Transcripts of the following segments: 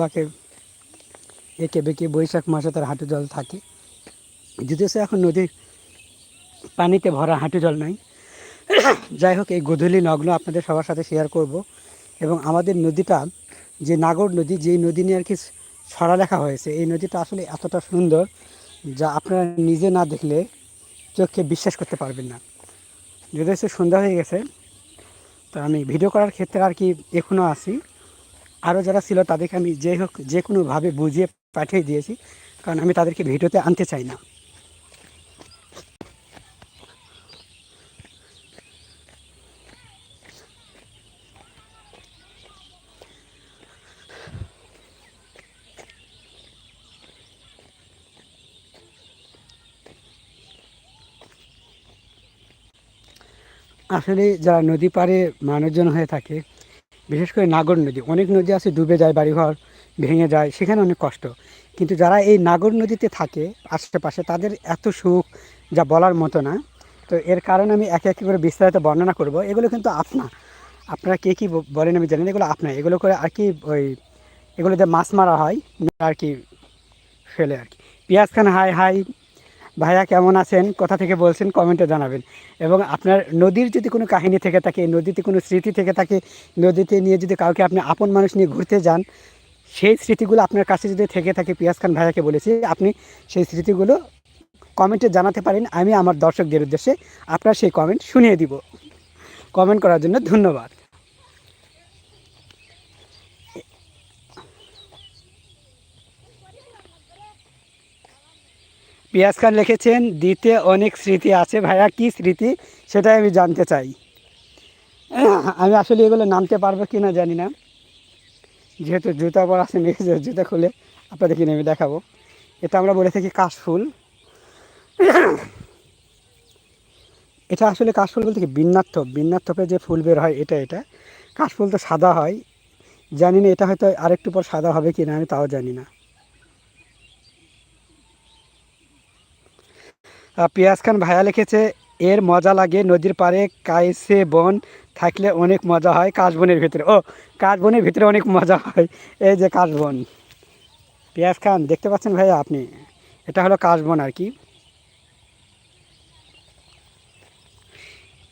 বাকে একে বেঁকে বৈশাখ মাসে তার হাঁটু জল থাকে। যদিও সে এখন নদীর পানিতে ভরা হাঁটু জল নাই। যাই হোক, এই গোধূলি নগ্ন আপনাদের সবার সাথে শেয়ার করব এবং আমাদের নদীটা, যে নাগর নদী, যেই নদী নিয়ে আর কি ছড়া লেখা হয়েছে, এই নদীটা আসলে এতটা সুন্দর যা আপনারা নিজে না দেখলে চোখে বিশ্বাস করতে পারবেন না। যদিও সে সন্ধ্যা হয়ে গেছে, তো আমি ভিডিও করার ক্ষেত্রে আর কি এখনও আছি। আরও যারা ছিল তাদেরকে আমি যে হোক, যে কোনোভাবে বুঝিয়ে পাঠিয়ে দিয়েছি, কারণ আমি তাদেরকে ভিডিওতে আনতে চাই না। আসলে যারা নদী পাড়ে মানুষজন হয়ে থাকে বিশেষ করে নাগর নদী, অনেক নদী আছে, ডুবে যায়, বাড়িঘর ভেঙে যায়, সেখানে অনেক কষ্ট। কিন্তু যারা এই নাগর নদীতে থাকে, আশেপাশে, তাদের এত সুখ যা বলার মতো না। তো এর কারণে আমি একে একে করে বিস্তারিত বর্ণনা করব। এগুলো কিন্তু আপনা। আপনারা কে কী বলেন আমি জানি এগুলো আপনা। এগুলো করে আর কি ওই এগুলো এগুলোতে মাছ মারা হয়, আর কি ফেলে আর কি। পিয়াজ খান হাই হাই ভাইয়া কেমন আছেন? কোথা থেকে বলছেন কমেন্টে জানাবেন। এবং আপনার নদীর যদি কোনো কাহিনী থেকে থাকে, নদীতে কোনো স্মৃতি থেকে থাকে, নদীতে নিয়ে যদি কাউকে আপনি আপন মানুষ নিয়ে ঘুরতে যান, সেই স্মৃতিগুলো আপনার কাছে যদি থেকে থাকে, পিয়াজ খান ভাইয়াকে বলেছি, আপনি সেই স্মৃতিগুলো কমেন্টে জানাতে পারেন, আমি আমার দর্শকদের উদ্দেশ্যে আপনার সেই কমেন্ট শুনিয়ে দিব। কমেন্ট করার জন্য ধন্যবাদ। পিয়াজ খান লিখেছেন, দিতে অনেক স্মৃতি আছে ভাইয়া, কি স্মৃতি সেটাই আমি জানতে চাই। আমি আসলে এগুলো নামতে পারব কি না জানি না। যেহেতু জুতা পর আছে মেঘে জুতা খুলে আপনাদেরকে নেমে দেখাবো। এটা আমরা বলে থাকি কাশফুল। এটা আসলে কাশফুল বলতে কি? বিন্যার্থ বিন্যার্থপে যে ফুল বের হয়, এটা এটা। কাশফুল তো সাদা হয়। জানি না এটা হয়তো আরেকটু পর সাদা হবে কি না আমি তাও জানি না। পিয়াজ খান ভাইয়া লিখেছে, এর মজা লাগে নদীর পাড়ে কাইসে বন, থাকলে অনেক মজা হয় কাশবনের ভিতরে। ও, কাশবনের ভিতরে অনেক মজা হয়, এই যে কাশবন। পিয়াজ খান, দেখতে পাচ্ছেন ভাইয়া আপনি? এটা হলো কাশবন আর কি।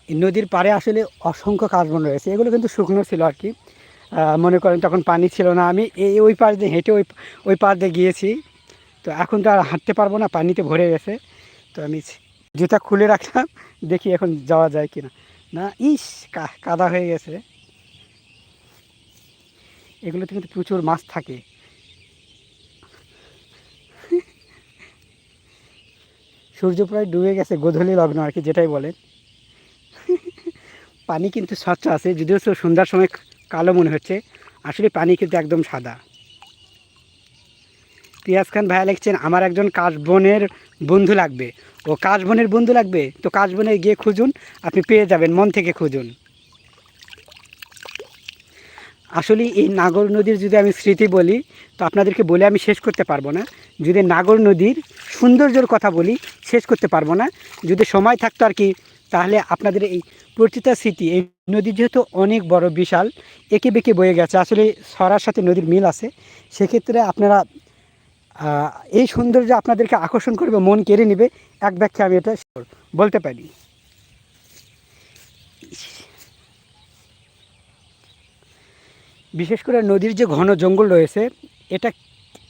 নদীর পাড়ে আসলে অসংখ্য কাশবন রয়েছে, এগুলো কিন্তু শুকনো ছিল আর কি। মনে করেন তখন পানি ছিল না, আমি এই ওই পাড় দিয়ে হেঁটে ওই ওই পাড় দিয়ে গিয়েছি। তো এখন তো আর হাঁটতে পারব না, পানিতে ভরে গেছে। তো আমি জুতা খুলে রাখলাম, দেখি এখন যাওয়া যায় কিনা। না, ইস কাদা হয়ে গেছে। এগুলোতে কিন্তু প্রচুর মাছ থাকে। সূর্য প্রায় ডুবে গেছে, গোধূলি লগ্ন আর কি, যেটাই বলেন। পানি কিন্তু স্বচ্ছ আছে, যদিও সন্ধ্যার সময় কালো মনে হচ্ছে। আসলে পানি কিন্তু একদম সাদা। পিয়াজ খান ভাইয়া লিখছেন, আমার একজন কাশবনের বন্ধু লাগবে। ও কাশবনের বন্ধু লাগবে? তো কাশবনে গিয়ে খুঁজুন, আপনি পেয়ে যাবেন, মন থেকে খুঁজুন। আসলে এই নাগর নদীর যদি আমি স্মৃতি বলি, তো আপনাদেরকে বলে আমি শেষ করতে পারব না। যদি নাগর নদীর সৌন্দর্যর কথা বলি, শেষ করতে পারব না। যদি সময় থাকতো আর কি, তাহলে আপনাদের এই প্রতিটা স্মৃতি, এই নদী যেহেতু অনেক বড়, বিশাল, একে বেঁকে বয়ে গেছে। আসলে সরার সাথে নদীর মিল আছে। সেক্ষেত্রে আপনারা এই সৌন্দর্য আপনাদেরকে আকর্ষণ করবে, মন কেড়ে নেবে। এক ব্যাখ্যা আমি এটা বলতে পারি। বিশেষ করে নদীর যে ঘন জঙ্গল রয়েছে, এটা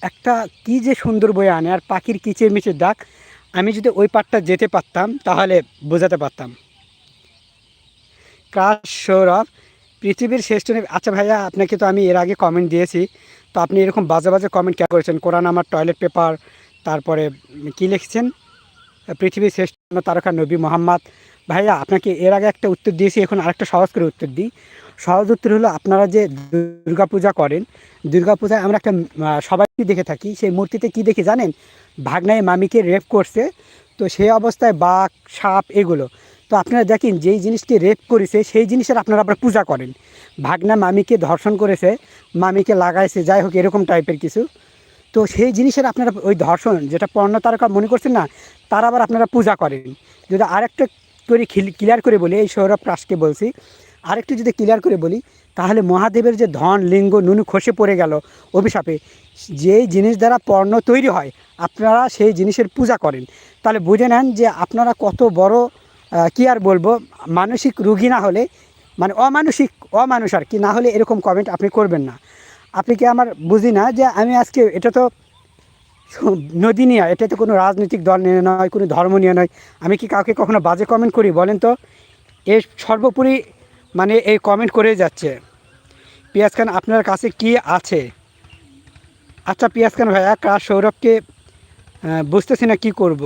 একটা কি যে সুন্দর বয়ে আনে, আর পাখির কিচির মিচির ডাক, আমি যদি ওই পাটটা যেতে পারতাম, তাহলে বোঝাতে পারতাম। কাশ, সৌরভ, পৃথিবীর শ্রেষ্ঠ আচ্ছা ভাইয়া, আপনাকে তো আমি এর আগে কমেন্ট দিয়েছি। তো আপনি এরকম বাজে বাজে কমেন্ট কেন করেছেন? কোরআন আমার টয়লেট পেপার তারপরে কি লিখছেন? পৃথিবীর শ্রেষ্ঠ তারকা নবী মোহাম্মদ। ভাইয়া, আপনাকে এর আগে একটা উত্তর দিয়েছি, এখন আরেকটা সহজ করে উত্তর দিই। সহজ উত্তর হলো আপনারা যে দুর্গাপূজা করেন, দুর্গাপূজায় আমরা একটা সবাই দেখে থাকি, সেই মূর্তিতে কি দেখি জানেন? ভাগনায় মামিকে রেপ করছে, তো সেই অবস্থায় বাঘ, সাপ এগুলো। তো আপনারা দেখেন, যেই জিনিসটি রেপ করেছে, সেই জিনিসের আপনারা আবার পূজা করেন। ভাগনা মামিকে ধর্ষণ করেছে, মামিকে লাগাইছে, যাই হোক, এরকম টাইপের কিছু। তো সেই জিনিসের আপনারা ওই ধর্ষণ, যেটা পর্ণ তারকা মনে করছেন না, তার আবার আপনারা পূজা করেন। যদি আরেকটা করে ক্লিয়ার করে বলি, এই সৌরভ প্রাসকে বলছি, আরেকটু যদি ক্লিয়ার করে বলি, তাহলে মহাদেবের যে ধন, লিঙ্গ, নুনু খসে পড়ে গেল অভিশাপে, যেই জিনিস দ্বারা পর্ণ তৈরি হয়, আপনারা সেই জিনিসের পূজা করেন। তাহলে বুঝে নেন যে আপনারা কত বড় কি আর বলব? মানসিক রুগী না হলে মানে অমানসিক, অমানুষ আর কি, না হলে এরকম কমেন্ট আপনি করবেন না। আপনি কি আমার বুঝি না যে আমি আজকে, এটা তো নদী নিয়ে, এটা তো কোনো রাজনৈতিক দল নিয়ে নয়, কোনো ধর্ম নিয়ে নয়। আমি কি কাউকে কখনো বাজে কমেন্ট করি বলেন তো? এর সর্বোপরি মানে এই কমেন্ট করে যাচ্ছে। পিয়াজ খান, আপনার কাছে কি আছে? আচ্ছা পিয়াজ খান ভাইয়া, কার সৌরভকে বুঝতেছি না কী করব।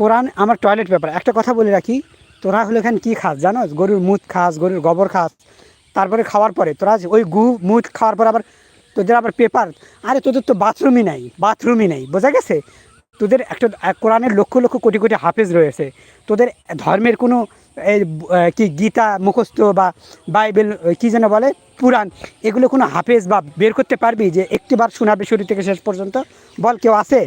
কোরআন আমার টয়লেট পেপার একটা কথা বলে রাখি, তোরা হলো এখানে কী খাস জানো? গরুর মুদ খাস, গরুর গোবর খাস, তারপরে খাওয়ার পরে তোরা ওই গু মুদ খাওয়ার পর আবার তোদের আবার পেপার আরে তোদের তো বাথরুমই নাই বাথরুমই নেই, বোঝা গেছে? তোদের একটা, এক কোরআনের লক্ষ লক্ষ কোটি কোটি হাফেজ রয়েছে। তোদের ধর্মের কোনো কি গীতা মুখস্থ বা বাইবেল কী যেন বলে, পুরাণ, এগুলো কোনো হাফেজ বা বের করতে পারবি যে একটিবার শোনাবে শুরু থেকে শেষ পর্যন্ত? বল কেউ আছে?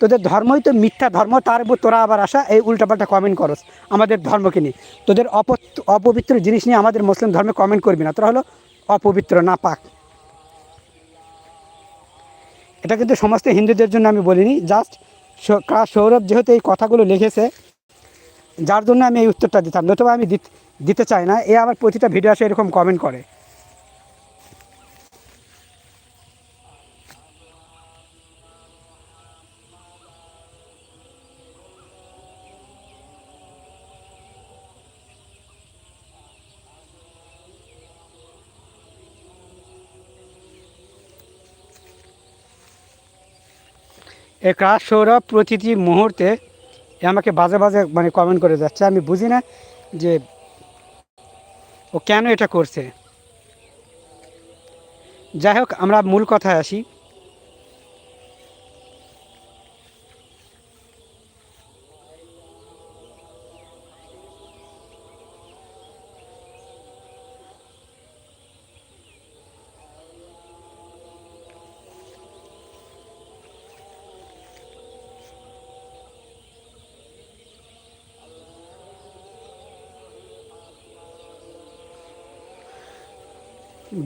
তোদের ধর্মই তো মিথ্যা ধর্ম, তার উপর তোরা আবার আসা, এই উল্টাপাল্টা কমেন্ট করস। আমাদের ধর্মকে নিয়ে। তোদের অপ অপবিত্র জিনিস নিয়ে আমাদের মুসলিম ধর্মে কমেন্ট করবি না। তোরা হলো অপবিত্র না পাক এটা কিন্তু সমস্ত হিন্দুদের জন্য আমি বলিনি। জাস্ট সৌরভ যেহেতু এই কথাগুলো লিখেছে, যার জন্য আমি এই উত্তরটা দিতাম। নতুবা আমি দিত- চাই না। এ আবার প্রতিটা ভিডিও আসে এরকম কমেন্ট করে। এ কাজ সৌরভ প্রতিটি মুহূর্তে আমাকে বাজে বাজে মানে কমেন্ট করে যাচ্ছে। আমি বুঝি না যে ও কেন এটা করছে। যাই হোক, আমরা মূল কথায় আসি।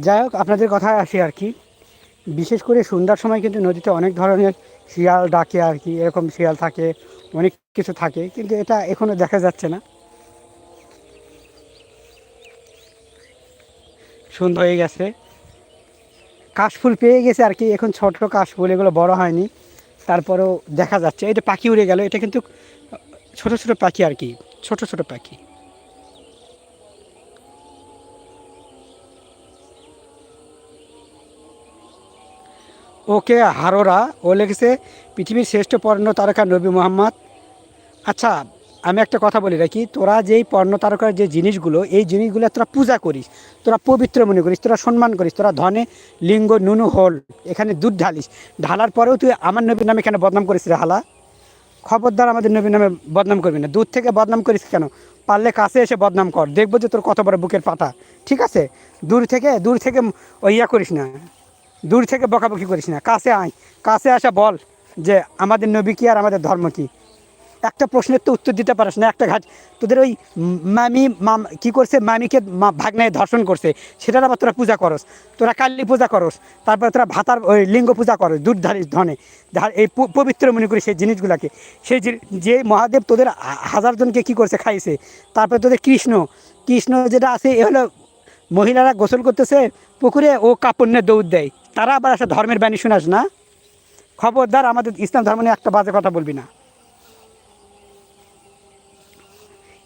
যাই হোক, আপনাদের কথায় আসি আর কি। বিশেষ করে সন্ধ্যার সময় কিন্তু নদীতে অনেক ধরনের শিয়াল ডাকে আর কি, এরকম শিয়াল থাকে, অনেক কিছু থাকে, কিন্তু এটা এখনও দেখা যাচ্ছে না। সুন্দর হয়ে গেছে। কাশফুল পেয়ে গেছে আর কি, এখন ছোট কাশফুল, এগুলো বড় হয়নি, তারপরেও দেখা যাচ্ছে। এটা পাখি উড়ে গেল, এটা কিন্তু ছোট ছোট পাখি আর কি, ছোট ছোট পাখি। ওকে হারোরা, ও লিখেছে, পৃথিবীর শ্রেষ্ঠ পর্ণ তারকা নবী মোহাম্মদ। আচ্ছা আমি একটা কথা বলি রাখি, তোরা যেই পর্ণ তারকার যে জিনিসগুলো, এই জিনিসগুলো তোরা পূজা করিস, তোরা পবিত্র মনে করিস, তোরা সম্মান করিস, তোরা ধনে, লিঙ্গ, নুনু, হল, এখানে দুধ ঢালিস। ঢালার পরেও তুই আমার নবীর নামে কেন বদনাম করিস রে হালা? খবরদার আমাদের নবীর নামে বদনাম করবি না। দূর থেকে বদনাম করিস কেন? পারলে কাছে এসে বদনাম কর, দেখব যে তোর কত বড় বুকের পাতা ঠিক আছে? দূর থেকে দূর থেকে ওইয়া করিস না। দূর থেকে বকাবকি করিস না। কাছে আয়। কাছে আসা বল যে আমাদের নবী কি আর আমাদের ধর্ম কি? একটা প্রশ্নের তো উত্তর দিতে পারিস না, একটা ঘাট। তোদের ওই মামি, মাম, কী করছে? মামিকে ভাগ্নায় ধর্ষণ করছে। সেটার আবার তোরা পূজা করস। তোরা কালী পূজা করস। তারপরে তোরা ভাতার ওই লিঙ্গ পূজা করস, দুধ ধনে। এই পবিত্র মনে করি সেই জিনিসগুলোকে। সেই যে মহাদেব তোদের হাজার জনকে কী করছে খাইছে, তারপরে তোদের কৃষ্ণ। কৃষ্ণ যেটা আছে, এ হলো মহিলারা গোসল করতেছে, পুকুরে ও কাপড় নিয়ে দৌড় দেয়। তারা আবার একটা ধর্মের বাণী শুনাস না। খবরদার আমাদের ইসলাম ধর্ম নিয়ে একটা বাজে কথা বলবি না।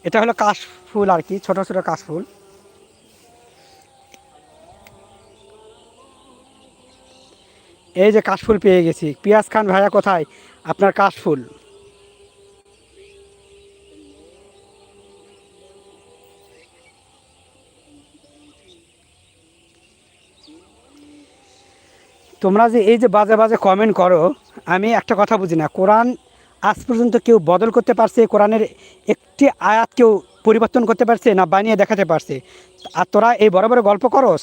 এটা হলো কাশফুল আর কি, ছোটো ছোটো কাশফুল। এই যে কাশফুল পেয়ে গেছি। পিয়াজ খান ভাইয়া কোথায়? আপনার কাশফুল। তোমরা যে এই যে বাজে বাজে কমেন্ট করো, আমি একটা কথা বুঝি না। কোরআন আজ পর্যন্ত কেউ বদল করতে পারছে? কোরআনের একটি আয়াত কেউ পরিবর্তন করতে পারছে না বানিয়ে দেখাতে পারছে? আর তোরা এই বড় বড় গল্প করস?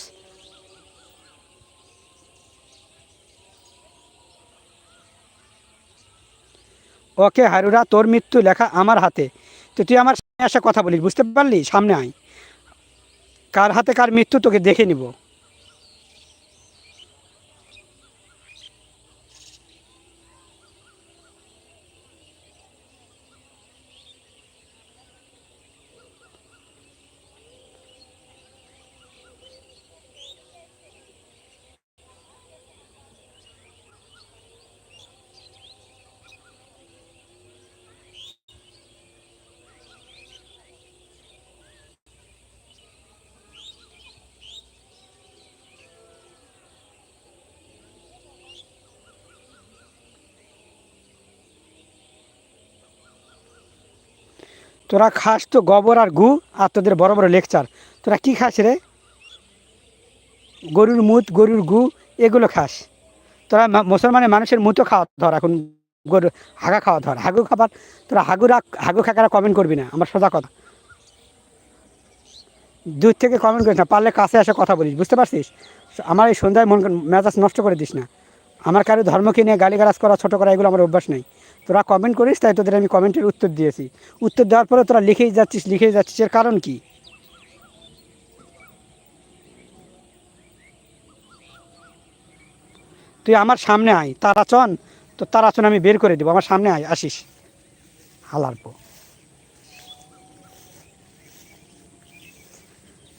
ওকে হারুরা তোর মৃত্যু লেখা আমার হাতে। তো তুই আমার এসে কথা বলিস, বুঝতে পারলি? সামনে আয়। কার হাতে কার মৃত্যু তোকে দেখে নিব। তোরা খাস তো গোবর আর গু আর তোদের বড় বড় লেকচার। তোরা কি খাস রে? গরুর মুত, গরুর গু, এগুলো খাস। তোরা মুসলমানের মানুষের মুতো খাওয়া ধর এখন, গরু, হাগা খাওয়া ধর। হাগু খাবার, তোরা হাগুরা হাগু খাকারা কমেন্ট করবি না, আমার সোজা কথা। দূর থেকে কমেন্ট করিস না, পারলে কাছে এসে কথা বলিস, বুঝতে পারছিস? আমার এই সন্ধ্যায় মন মেজাজ নষ্ট করে দিস না। আমার কারও ধর্মকে নিয়ে গালিগালাজ করা, ছোটো করা, এগুলো আমার অভ্যাস নেই। তোরা কমেন্ট করিস, তাই তোদের আমি কমেন্টের উত্তর দিয়েছি। উত্তর দেওয়ার পরে তোরা লিখেই যাচ্ছিস লিখেই যাচ্ছিস, এর কারণ কি? তুই আমার সামনে আয় তারাচন তো তারাচন আমি বের করে দেবো, আমার সামনে আয়, আসিস। হালারপো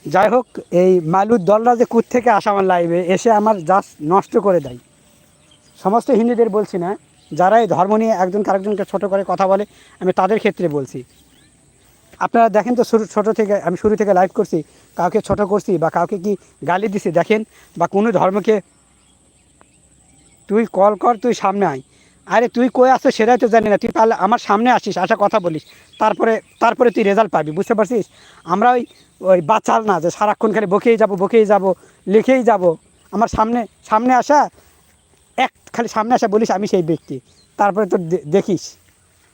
যাই হোক, এই মালুর দলরা যে কুত থেকে আসা আমার লাইভে এসে আমার জাস্ট নষ্ট করে দেয়। সমস্ত হিন্দুদের বলছি না। যারা এই ধর্ম নিয়ে একজন আরেকজনকে ছোট করে কথা বলে, আমি তাদের ক্ষেত্রে বলছি। আপনারা দেখেন তো শুরু ছোটো থেকে আমি শুরু থেকে লাইভ করছি, কাউকে ছোট করছি বা কাউকে কি গালি দিছি দেখেন, বা কোনো ধর্মকে তুই কল কর, তুই সামনে আয়। আরে তুই কই আসছো সেটাই তো জানি না, তুই তাহলে আমার সামনে আসিস আসা কথা বলিস। তারপরে তারপরে তুই রেজাল্ট পাবি, বুঝতে পারছিস? আমরা ওই ওই বাচ্চাল না যে সারাক্ষণ খালি বকেই যাব বকেই যাব, লিখেই যাব। আমার সামনে সামনে আসা এক খালি সামনে আসা বলিস আমি সেই ব্যক্তি। তারপরে তো দে- দেখিস।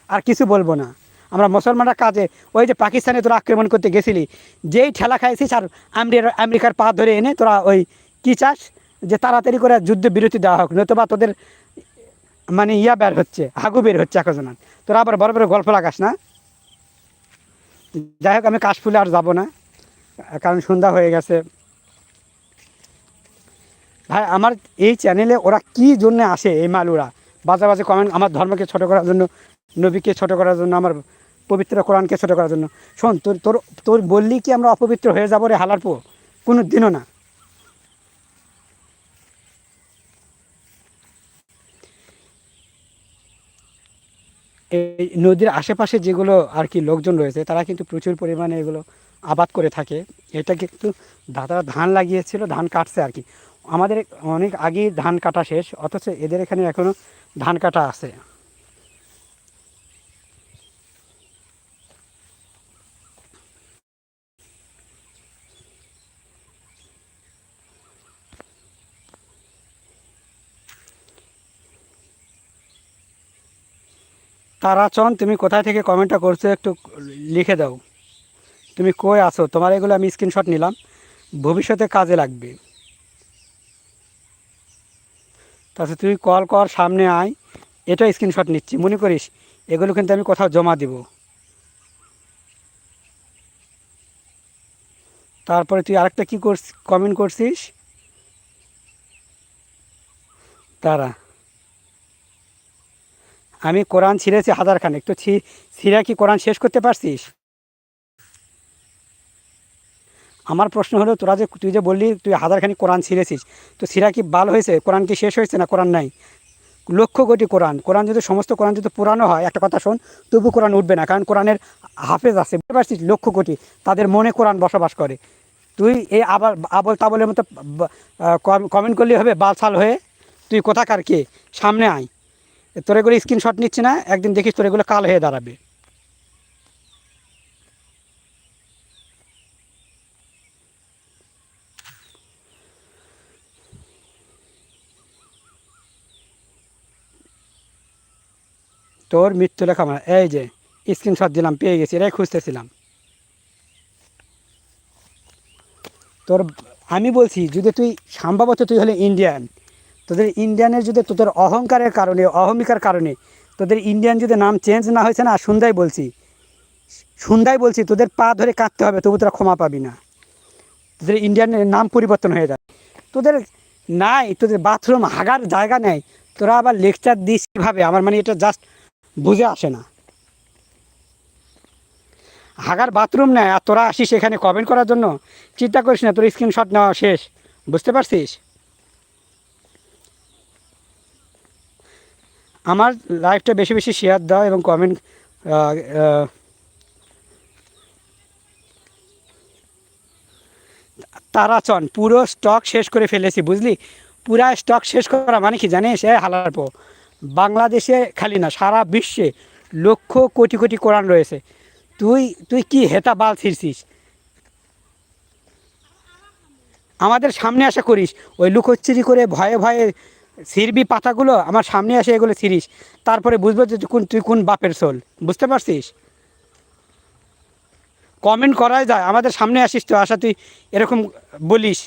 আর কিছু বলব না। আমরা মুসলমানরা কাজে, ওই যে পাকিস্তানে তোরা আক্রমণ করতে গেছিলি, যেই ঠেলা খাইছিস আর আমেরিকার পা ধরে এনে তোরা ওই কী চাস? যে তাড়াতাড়ি করে যুদ্ধ বিরতি দেওয়া হোক নতুবা তোদের মানে ইয়া বের হচ্ছে, হাগু বের হচ্ছে এখন তোরা আবার বড় বড় গল্প লাগাস না? যাই হোক, আমি কাশফুলে আর যাব না। কারণ সন্ধ্যা হয়ে গেছে। ভাই, আমার এই চ্যানেলে ওরা কি জন্য আসে এই মালুরা? বাজে বাজে কমেন্ট আমার ধর্মকে ছোট করার জন্য, নবীকে ছোট করার জন্য, আমার পবিত্র কোরআনকে ছোট করার জন্য। শোন, তোর তোর তোর বললি কি আমরা অপবিত্র হয়ে যাব রে হালার পো কোনো দিনও না। এই নদীর আশেপাশে যেগুলো আর কি লোকজন রয়েছে, তারা কিন্তু প্রচুর পরিমাণে এগুলো আবাদ করে থাকে। এটা কিন্তু দাদারা ধান লাগিয়েছিল, ধান কাটছে আর কি। আমাদের অনেক আগেই ধান কাটা শেষ, অথচ এদের এখানে এখনও ধান কাটা আছে। তারাচন তুমি কোথায় থেকে কমেন্টটা করছ একটু লিখে দাও। তুমি কই আছো? তোমার এগুলো আমি স্ক্রিনশট নিলাম। ভবিষ্যতে কাজে লাগবে। তাছাড়া তুই কল কর, সামনে আয়। এটা স্ক্রিনশট নিচ্ছি। মনে করিস, এগুলো কিন্তু আমি কোথাও জমা দিব। তারপরে তুই আরেকটা কী করছ কমেন্ট করছিস? তারা আমি কোরআন ছিঁড়েছি হাজার খানেক। তো ছি, ছিঁড়ে কি কোরআন শেষ করতে পারছিস? আমার প্রশ্ন হলো, তোরা যে, তুই যে বললি, তুই হাজারখানি কোরআন ছিঁড়েছিস, তো সিরা কি বাল হয়েছে? কোরআন কি শেষ হয়েছে না কোরআন নাই? লক্ষ কোটি কোরআন। কোরআন যদি, সমস্ত কোরআন যদি পুরানো হয়, একটা কথা শোন, তবু কোরআন উঠবে না, কারণ কোরআনের হাফেজ আছে, বুঝতে পারছিস? লক্ষ কোটি। তাদের মনে কোরআন বসবাস করে। তুই এই আবার, আবল তাবলের মতো কমেন্ট করলে হবে বালসাল হয়ে? তুই কোথাকার কে? সামনে আয়। তোর এগুলো স্ক্রিনশট নিচ্ছে না, একদিন দেখিস তোর এগুলো কাল হয়ে দাঁড়াবে। তোর মৃত্যু লেখা আমার এই যে স্ক্রিনশট দিলাম, পেয়ে গেছি, এটাই খুঁজতেছিলাম। তোর, আমি বলছি, যদি তুই সম্ভবত তুই হলে ইন্ডিয়ান তোদের ইন্ডিয়ানের যদি, তোদের অহংকারের কারণে, অহমিকার কারণে, তোদের ইন্ডিয়ান যদি নাম চেঞ্জ না হয়েছে না, সন্ধ্যায় বলছি সন্ধ্যায় বলছি, তোদের পা ধরে কাঁদতে হবে, তবু তোরা ক্ষমা পাবি না। তোদের ইন্ডিয়ানের নাম পরিবর্তন হয়ে যায় তোদের নাই, তোদের বাথরুম হাগার জায়গা নেই, তোরা আবার লেকচার দিস কীভাবে? আমার মানে এটা জাস্ট বুঝে আসে না। হাগার বাথরুম নেয়, আর তোরা আসিস এখানে কমেন্ট করার জন্য। চিন্তা করিস না, তোর স্ক্রিনশট নেওয়া শেষ। বুঝতে পারছিস? আমার লাইভটা বেশি বেশি শেয়ার দাও এবং কমেন্ট তারাচন, পুরো স্টক শেষ করে ফেলেছি, বুঝলি? পুরা স্টক শেষ করা মানে কি জানিস? এ হালার পো বাংলাদেশে খালি না, সারা বিশ্বে লক্ষ কোটি কোটি কোরআন রয়েছে। তুই তুই কি হেতা বাল ছিঁড়ছিস? আমাদের সামনে আসা করিস, ওই লুকোচ্ছিরি করে ভয়ে ভয়ে ছিঁড়বি পাতাগুলো আমার সামনে আসে এগুলো ছিঁড়িস, তারপরে বুঝব যে কোন, তুই কোন বাপের সোল বুঝতে পারছিস? কমেন্ট করাই যায়, আমাদের সামনে আসিস তো আসা তুই এরকম বলিস।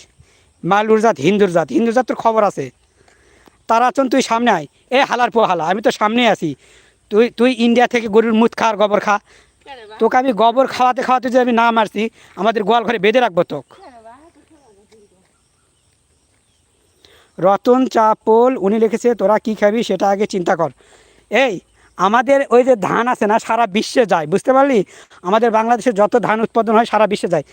মালুর জাত, হিন্দুর জাত হিন্দুর জাত তোর খবর আছে। তারা আচন তুই সামনে আয়। এ হালার পো হালা, আমি তো সামনে আছি। তুই তুই ইন্ডিয়া থেকে গরুর মুখ খা আর গোবর খা। তোকে আমি গোবর খাওয়াতে খাওয়াতে যদি আমি না মারছি, আমাদের গোয়াল ঘরে বেঁধে রাখব তোকে। রতন চাপল, উনি লিখেছে, তোরা কি খাবি সেটা আগে চিন্তা কর। এই, আমাদের ওই যে ধান আছে না, সারা বিশ্বে যায়, বুঝতে পারলি? আমাদের বাংলাদেশে যত ধান উৎপাদন হয়, সারা বিশ্বে যায়।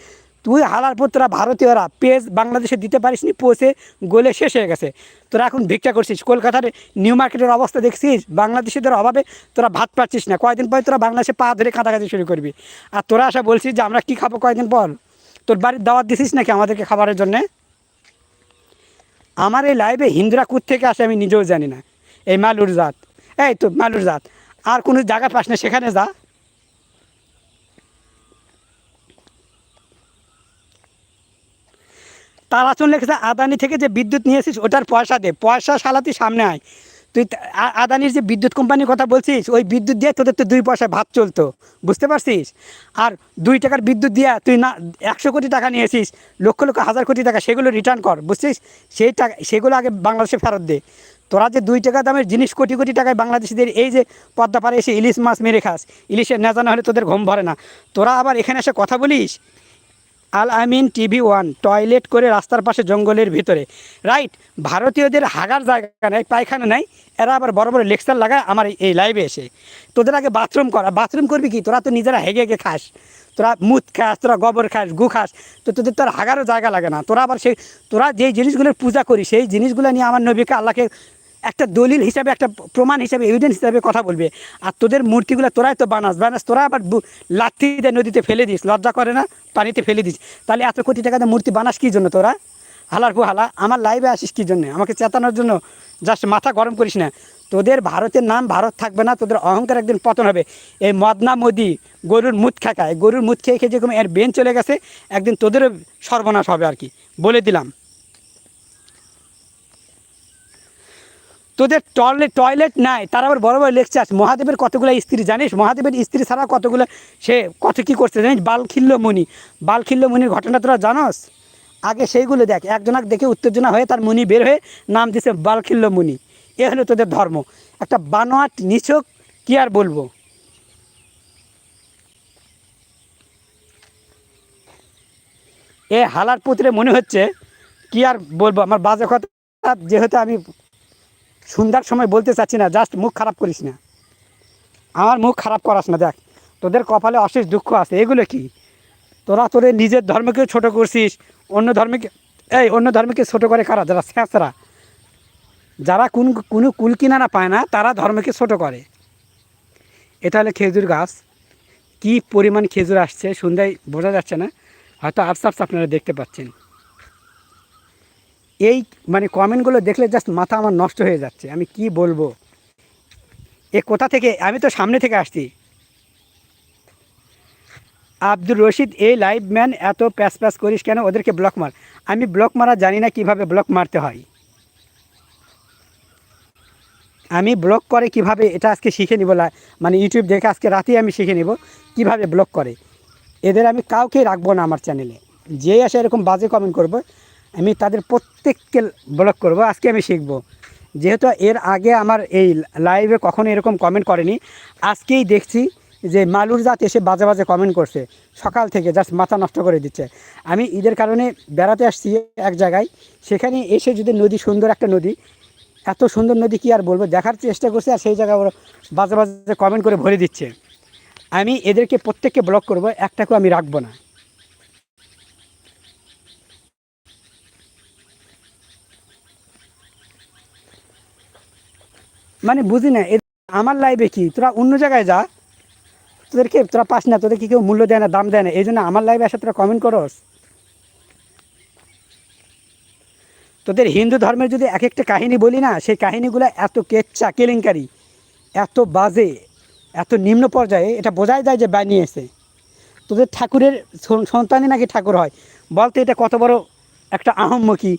তুই হালার পর তোরা ভারতীয়রা পেজ বাংলাদেশে দিতে পারিস নি, পৌঁছে গোলে শেষ হয়ে গেছে। তোরা এখন ভিক্ষা করছিস, কলকাতার নিউ মার্কেটের অবস্থা দেখছিস? বাংলাদেশিদের অভাবে তোরা ভাত পাচ্ছিস না, কয়দিন পর তোরা বাংলাদেশে পা ধরে কাঁদাকাঁদি শুরু করবি। আর তোরা আসা বলছিস যে আমরা কী খাব কয়দিন পর? তোর বাড়ির দাওয়াত দিছিস নাকি আমাদেরকে খাবারের জন্যে? আমার এই লাইভে হিন্দুরা কুত থেকে আসে আমি নিজেও জানি না। এই মালুর জাত। এই তো মালুর জাত। আর কোনো জায়গা পাস না, সেখানে যা। তারাচন লেখেছে, আদানি থেকে যে বিদ্যুৎ নিয়েছিস ওটার পয়সা দে, পয়সা সালাতি সামনে আয়। তুই আদানির যে বিদ্যুৎ কোম্পানির কথা বলছিস, ওই বিদ্যুৎ দিয়ে তোদের তো দুই পয়সা ভাত চলতো, বুঝতে পারছিস? আর দুই টাকার বিদ্যুৎ দিয়ে তুই না, একশো কোটি টাকা নিয়েছিস লক্ষ লক্ষ হাজার কোটি টাকা, সেগুলো রিটার্ন কর, বুঝছিস? সেই টাকা, সেগুলো আগে বাংলাদেশে ফেরত দে। তোরা যে দুই টাকা দামের জিনিস কোটি কোটি টাকায় বাংলাদেশিদের এই যে পদ্মা পারে এসে ইলিশ মাছ মেরে খাস, ইলিশের না হলে তোদের ঘুম ভরে না। তোরা আবার এখানে এসে কথা বলিস? Al Amin TV one, toilet করে রাস্তার পাশে জঙ্গলের ভিতরে। রাইট, ভারতীয়দের হাগার জায়গা নেই, পায়খানা নেই, এরা আবার বড় বড় লেকচার লাগায় আমার এই- লাইভে এসে। তোদের আগে বাথরুম করা। বাথরুম করবি কি? তোরা তো নিজেরা হেগে হেগে খাস। তোরা মুত খাস, তোরা গোবর খাস, গু খাস। তো তোদের তো আর হাগারও জায়গা লাগে না। তোরা আবার সেই তোরা যেই জিনিসগুলোর পূজা করিস, সেই জিনিসগুলো নিয়ে আমার নবীকে আল্লাহকে একটা দলিল হিসাবে, একটা প্রমাণ হিসাবে এভিডেন্স হিসাবে কথা বলবে। আর তোদের মূর্তিগুলো তোরাই তো বানাস বানাস, তোরা আবার লাথি দিয়ে নদীতে ফেলে দিস, লজ্জা করে না? পানিতে ফেলে দিস। তাহলে এত কোটি টাকা মূর্তি বানাস কী জন্য তোরা? হালার পু হালা আমার লাইভে আসিস কী জন্য? আমাকে চেতানোর জন্য জাস্ট মাথা গরম করিস না। তোদের ভারতের নাম ভারত থাকবে না, তোদের অহংকার একদিন পতন হবে। এই মদনা মোদি, গরুর মুদ খাকায়, গরুর মুখ খেয়ে খেয়ে যেরকম এর বেন চলে গেছে, একদিন তোদেরও সর্বনাশ হবে আর কি। বলে দিলাম। তোদের টয়লেট টয়লেট নাই, তার আবার বড় বড় লেকচার মহাদেবের কতগুলো স্ত্রী জানিস? মহাদেবের স্ত্রী ছাড়া কতগুলো, সে কত কী করছে জানিস? বালখিল্য মুনি বালখিল্য মুনির ঘটনা তোরা জানোস? আগে সেইগুলো দেখ। একজনাক দেখে উত্তেজনা হয়ে তার মুনি বের হয়ে নাম দিছে বালখিল্য মুনি এ হলো তোদের ধর্ম। একটা বানোয়াট নিছক, কি আর বলব? এ হালার পুত্রে মনে হচ্ছে, কি আর বলব? আমার বাজে কথা, যেহেতু আমি সন্ধ্যার সময় বলতে চাচ্ছি না জাস্ট মুখ খারাপ করিস না। আমার মুখ খারাপ করাস না, দেখ, তোদের কপালে অশেষ দুঃখ আছে, এগুলো কি? তোরা তোদের নিজের ধর্মকে ছোট করছিস, অন্য ধর্মকে, এই, অন্য ধর্মকে ছোট করে কারা? যারা স্যাঁচরা যারা কোন, কোনো কুল কিনারা পায় না, তারা ধর্মকে ছোট করে। এটা হলো খেজুর গাছ। কি পরিমাণ খেজুর আসছে সন্ধ্যায় বোঝা যাচ্ছে না, হয়তো আফস আফস আপনারা দেখতে পাচ্ছেন। এই মানে কমেন্টগুলো দেখলে জাস্ট মাথা আমার নষ্ট হয়ে যাচ্ছে। আমি কি বলব? এ কোথা থেকে? আমি তো সামনে থেকে আসছি। আব্দুর রশিদ, এই লাইভ ম্যান এত প্যাস প্যাস করিস কেন? ওদেরকে ব্লক মার। আমি ব্লক মারা জানি না কীভাবে ব্লক মারতে হয়। আমি ব্লক করে কীভাবে এটা আজকে শিখে নিব মানে ইউটিউব দেখে আজকে রাতেই আমি শিখে নিব কীভাবে ব্লক করে। এদের আমি কাউকেই রাখব না আমার চ্যানেলে যে আসে এরকম বাজে কমেন্ট করব আমি তাদের প্রত্যেককে ব্লক করব, আজকে আমি শিখব। যেহেতু এর আগে আমার এই লাইভে কখনো এরকম কমেন্ট করেনি, আজকেই দেখছি যে মালুর জাত এসে বাজে বাজে কমেন্ট করছে। সকাল থেকে জাস্ট মাথা নষ্ট করে দিচ্ছে। আমি ঈদের কারণে বেড়াতে আসছি এক জায়গায়, সেখানে এসে যদি নদী সুন্দর একটা নদী, এত সুন্দর নদী কি আর বলব? দেখার চেষ্টা করছে আর সেই জায়গায় ওরা বাজে বাজে কমেন্ট করে ভরে দিচ্ছে। আমি এদেরকে প্রত্যেককে ব্লক করব, একটাকেও আমি রাখব না। মানে বুঝি না আমার লাইফে কি? তোরা অন্য জায়গায় যা, তোদেরকে, তোরা পাস না, তোদেরকে কেউ মূল্য দেয় না, দাম দেয় না, এই জন্য আমার লাইফে এসে তোরা কমেন্ট করস। তোদের হিন্দু ধর্মের যদি এক একটা কাহিনী বলি না, সেই কাহিনীগুলো এত কেচ্চা কেলেঙ্কারি, এত বাজে, এত নিম্ন পর্যায়ে, এটা বোঝাই যায় যে বানিয়েছে তোদের ঠাকুরের সন্তানই নাকি ঠাকুর হয়? বলতে এটা কত বড় একটা আহম্মকি।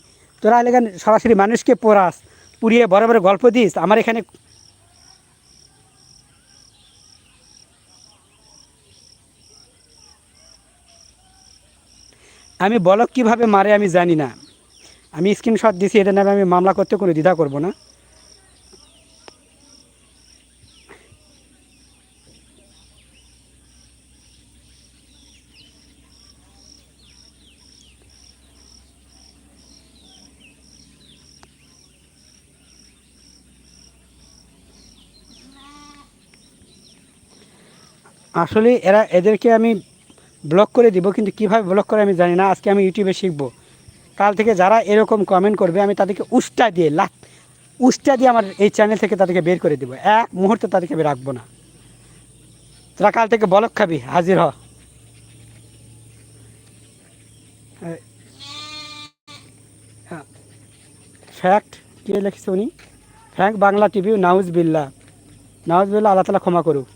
তোরা এলাকান সরাসরি মানুষকে পড়াস। পুড়িয়ে বড় বড় গল্প দিস, আমার এখানে আমি বলক কীভাবে মারে আমি জানি না। আমি স্ক্রিনশট দিছি এটা নামে আমি মামলা করতে কোনো দ্বিধা করব না। আসলে এরা এদেরকে আমি ব্লক করে দিব, কিন্তু কীভাবে ব্লক করে আমি জানি না, আজকে আমি ইউটিউবে শিখব। কাল থেকে যারা এরকম কমেন্ট করবে, আমি তাদেরকে উষ্টা দিয়ে, লাখ উষ্টা দিয়ে আমার এই চ্যানেল থেকে তাদেরকে বের করে দেবো। এক মুহূর্তে তাদেরকে আমি রাখব না। তোরা কাল থেকে বলক খাবি, হাজির হ। ফ্যাক্ট কে লিখেছে উনি? ফ্যাক্ট বাংলা টিভি নাউজ বিল্লা নাউজ বিল্লা আল্লাহ তালা ক্ষমা করুক।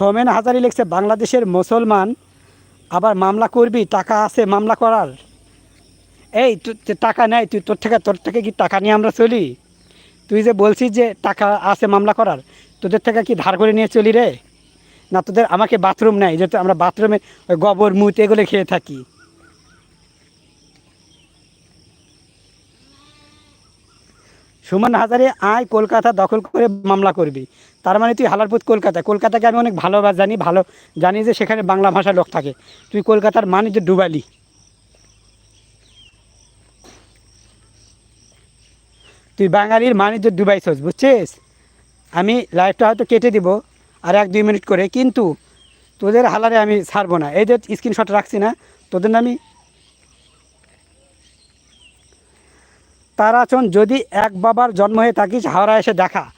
সৌমেন হাজারি লিখছে, বাংলাদেশের মুসলমান আবার মামলা করবি? টাকা আছে মামলা করার? এই টাকা নেই, তুই তোর থেকে তোর থেকে কি টাকা নিয়ে আমরা চলি? তুই যে বলছিস যে টাকা আছে মামলা করার, তোদের থেকে কি ধার করে নিয়ে চলি রে? না, তোদের, আমাকে বাথরুম নেই, যেহেতু আমরা বাথরুমে ওই গোবর, মুত এগুলো খেয়ে থাকি। সুমন হাজারে আয় কলকাতা দখল করে মামলা করবি। তার মানে তুই হালারপুত কলকাতা কলকাতাকে আমি অনেক ভালোবাস জানি, ভালো জানি যে সেখানে বাংলা ভাষার লোক থাকে। তুই কলকাতার মানে যে ডুবালি। তুই বাঙালির মানে যে ডুবাইছস, বুঝছিস? আমি লাইফটা হয়তো কেটে দিব আর এক দুই মিনিট করে, কিন্তু তোদের হালারে আমি ছাড়বো না। এই যে স্ক্রিনশট রাখছি না, তোদের আমি তারাচন, যদি এক বাবার জন্ম হয়ে থাকিস হাওড়া এসে দেখা।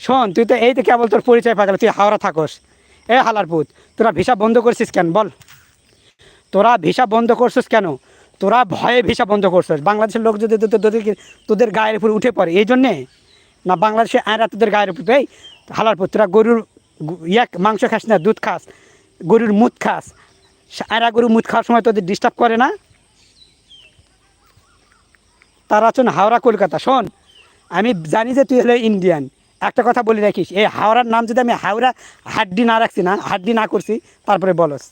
শোন, তুই তো এই তো কেবল তোর পরিচয় পাগল তুই হাওড়া থাকস। এ হালারপুত তোরা ভিসা বন্ধ করছিস কেন, বল। তোরা ভিসা বন্ধ করছিস কেন? তোরা ভয়ে ভিসা বন্ধ করছিস। বাংলাদেশের লোক যদি তো- তো- তোদের গায়ের উপর উঠে পড়ে, এই জন্যে? না, বাংলাদেশে আয়রা তোদের গায়ের উপর, এই হালারপুর তোরা গরুর ইয়াক মাংস খাস না, দুধ খাস, গরুর মুদ খাস। আয়রা গরুর মুদ খাওয়ার সময় তোদের ডিস্টার্ব করে না? তার আছেন হাওড়া, কলকাতা। শোন, আমি জানি যে তুই হলো ইন্ডিয়ান একটা কথা বলে রাখিস, এই হাওড়ার নাম যদি আমি হাওড়া হাড্ডি না রাখছি না, হাড্ডি না করছি, তারপরে বলস।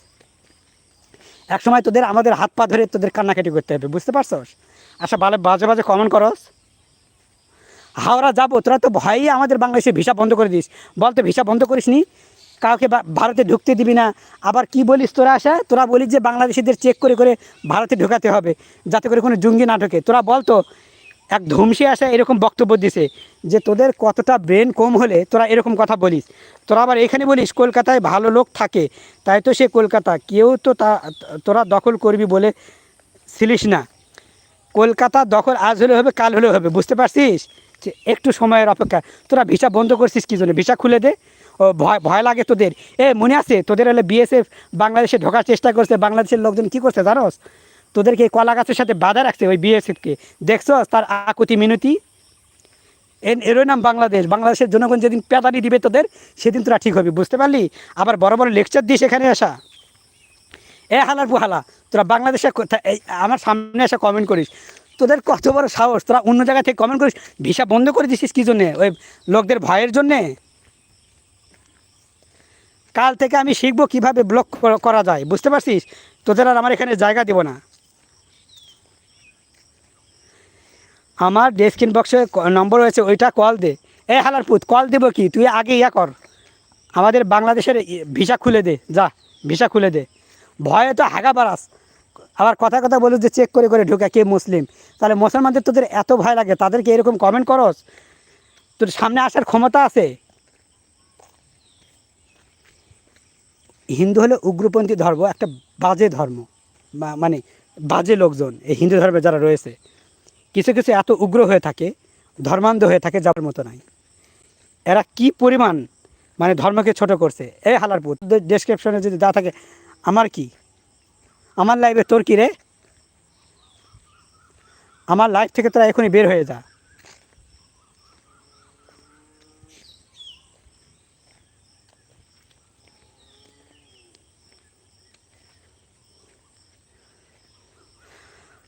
এক সময় তোদের আমাদের হাত পা ধরে তোদের কান্নাকাটি করতে হবে, বুঝতে পারছস? আচ্ছা ভালো বাজে বাজে কমন করস। হাওড়া যাব, তোরা তো ভয়েই আমাদের বাংলাদেশে ভিসা বন্ধ করে দিস। বলতো ভিসা বন্ধ করিস নি কাউকে ভারতে ঢুকতে দিবি না। আবার কি বলিস তোরা আসা তোরা বলিস যে বাংলাদেশিদের চেক করে করে ভারতে ঢোকাতে হবে, যাতে করে কোনো জঙ্গি না ঢোকে। তোরা বলতো এক ধুমসে আসা এরকম বক্তব্য দিছে যে তোদের কতটা ব্রেন কম হলে তোরা এরকম কথা বলিস। তোরা আবার এখানে বলিস, কলকাতায় ভালো লোক থাকে, তাই তো সে কলকাতা। কেউ তো তা, তোরা দখল করবি বলে ছিলিস না। কলকাতা দখল আজ হলে হবে, কাল হলে হবে, বুঝতে পারছিস? একটু সময়ের অপেক্ষা। তোরা ভিসা বন্ধ করছিস কী জন্য? ভিসা খুলে দে। ভয় ভয় লাগে তোদের। এ, মনে আছে? তোদের হলে বিএসএফ বাংলাদেশে ঢোকার চেষ্টা করছে, বাংলাদেশের লোকজন কী করছে জানোস? তোদেরকে কলা গাছের সাথে বাধা রাখছে ওই বিএসএফকে দেখছস তার আকুতি মিনতি? এর, এরই নাম বাংলাদেশ। বাংলাদেশের জনগণ যেদিন পেদানি দিবে তোদের, সেদিন তোরা ঠিক হবে, বুঝতে পারলি? আবার বড় বড় লেকচার দিস এখানে আসা। এ হালার পুহালা তোরা বাংলাদেশে আমার সামনে এসে কমেন্ট করিস। তোদের কত বড় সাহস, তোরা অন্য জায়গা থেকে কমেন্ট করিস, ভিসা বন্ধ করে দিছিস কী জন্যে? ওই লোকদের ভয়ের জন্যে? কাল থেকে আমি শিখব কীভাবে ব্লক করা- যায়। বুঝতে পারছিস? তোদের আর আমার এখানে জায়গা দেবো না। আমার ডেস্কিন বক্সে নম্বর রয়েছে, ওইটা কল দে। এ হালারপুত কল দেবো কি? তুই আগে ইয়া কর। আমাদের বাংলাদেশের ভিসা খুলে দে, যা ভিসা খুলে দে। ভয়ে তো হাগা বাড়াস আবার কথা কথা বলে যে চেক করে করে ঢুকে কে মুসলিম। তাহলে মুসলমানদের তোদের এত ভয় লাগে, তাদেরকে এরকম কমেন্ট করস? তোর সামনে আসার ক্ষমতা আছে? হিন্দু হলে উগ্রপন্থী ধর্ম একটা বাজে ধর্ম। মানে বাজে লোকজন এই হিন্দু ধর্মে যারা রয়েছে। কিছু কিছু এত উগ্র হয়ে থাকে, ধর্মান্ধ হয়ে থাকে যাওয়ার মতো নাই। এরা কি পরিমাণ মানে ধর্মকে ছোট করছে? এই হালারপুর ডেসক্রিপশনে যদি যা থাকে, আমার কি? আমার লাইফে তোর কি রে? আমার লাইফ থেকে তোরা এখনই বের হয়ে যা।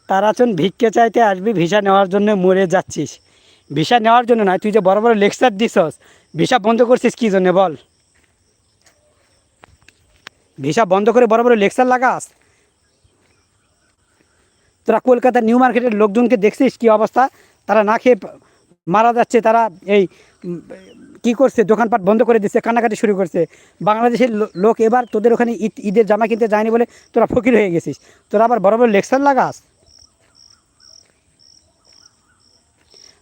তারাচন ভিক্ষে চাইতে আসবি, ভিসা নেওয়ার জন্য মরে যাচ্ছিস। ভিসা নেওয়ার জন্য নয়, তুই যে বড় বড় লেকচার দিছস, ভিসা বন্ধ করছিস কী জন্যে বল? ভিসা বন্ধ করে বড় বড় লেকচার লাগাস। তোরা কলকাতার নিউ মার্কেটের লোকজনকে দেখছিস কী অবস্থা? তারা না খেয়ে মারা যাচ্ছে, তারা এই কি করছে, দোকানপাট বন্ধ করে দিচ্ছে, কান্নাকাটি শুরু করছে। বাংলাদেশের লোক এবার তোদের ওখানে ঈদ, ঈদের জামা কিনতে যায়নি বলে তোরা ফকির হয়ে গেছিস। তোরা আবার বড় বড় লেকচার লাগাস।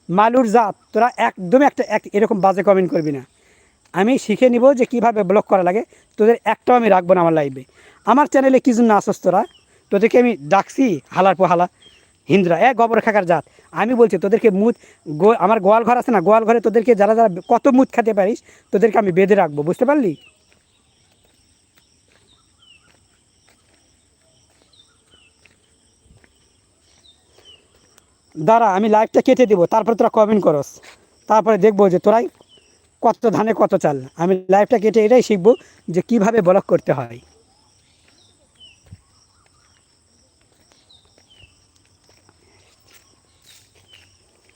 মালুর জাত, তোরা একদম একটা এক, এরকম বাজে কমেন্ট করবি না। আমি শিখে নিব যে কীভাবে ব্লক করা লাগে, তোদের একটাও আমি রাখব না আমার লাইভে আমার চ্যানেলে কী জন্য আসস তোরা? তোদেরকে আমি ডাকছি, হালার পোহালা হিন্দুরা এক গবর খাকার জাত, আমি বলছি তোদেরকে মুদ আমার গোয়াল ঘর আছে না, গোয়াল ঘরে তোদেরকে যারা যারা কত মুদ খেতে পারিস, তোদেরকে আমি বেঁধে রাখব, বুঝতে পারলি? দাঁড়া, আমি লাইফটা কেটে দেবো, তারপরে তোরা কমেন্ট করস। তারপরে দেখব যে তোরাই কত ধানে কত চাল। আমি লাইফটা কেটে এটাই শিখব যে কীভাবে ব্লক করতে হয়।